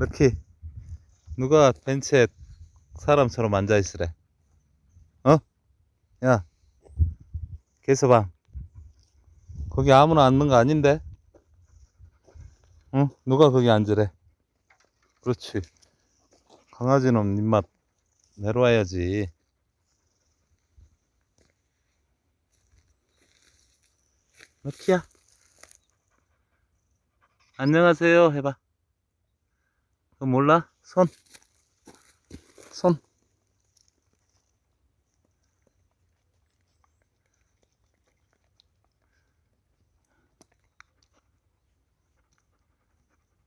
럭키 누가 벤치에 사람처럼 앉아있으래? 어? 야 개서방. 거기 아무나 앉는 거 아닌데? 응? 누가 거기 앉으래? 그렇지. 강아지는 입맛 내려와야지. 럭키야. 안녕하세요. 해봐 몰라? 손. 손.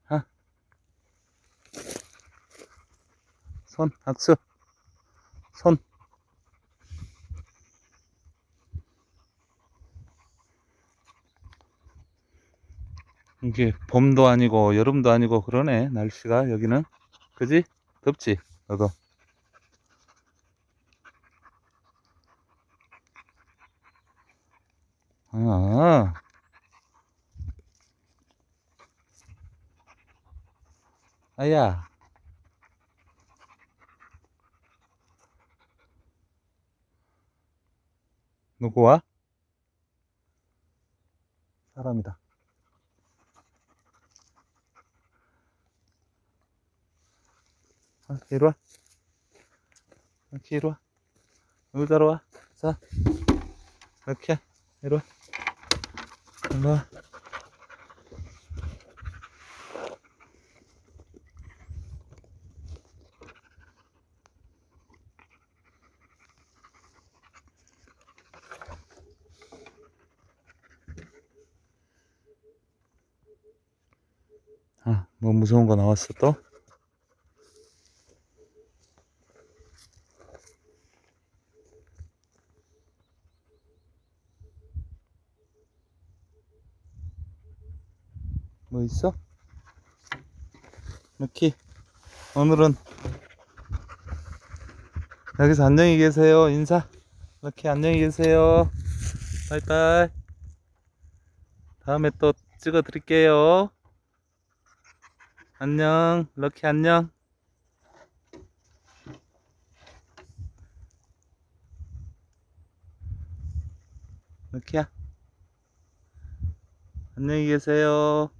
하. 손, 악수. 손. 이게 봄도 아니고 여름도 아니고 그러네 날씨가. 여기는. 그지? 덥지? 너도. 아. 아야. 누구 와? 사람이다 이리 와. 이렇게 이리 와. 의자로 와. 자. 이렇게. 이리 와. 이리 와. 아, 뭐 무서운 거 나왔어 또? 뭐 있어? 루키 오늘은 여기서 안녕히 계세요. 인사. 루키 안녕히 계세요. 바이바이. 다음에 또 찍어 드릴게요. 안녕. 럭키 안녕. 럭키야. 안녕히 계세요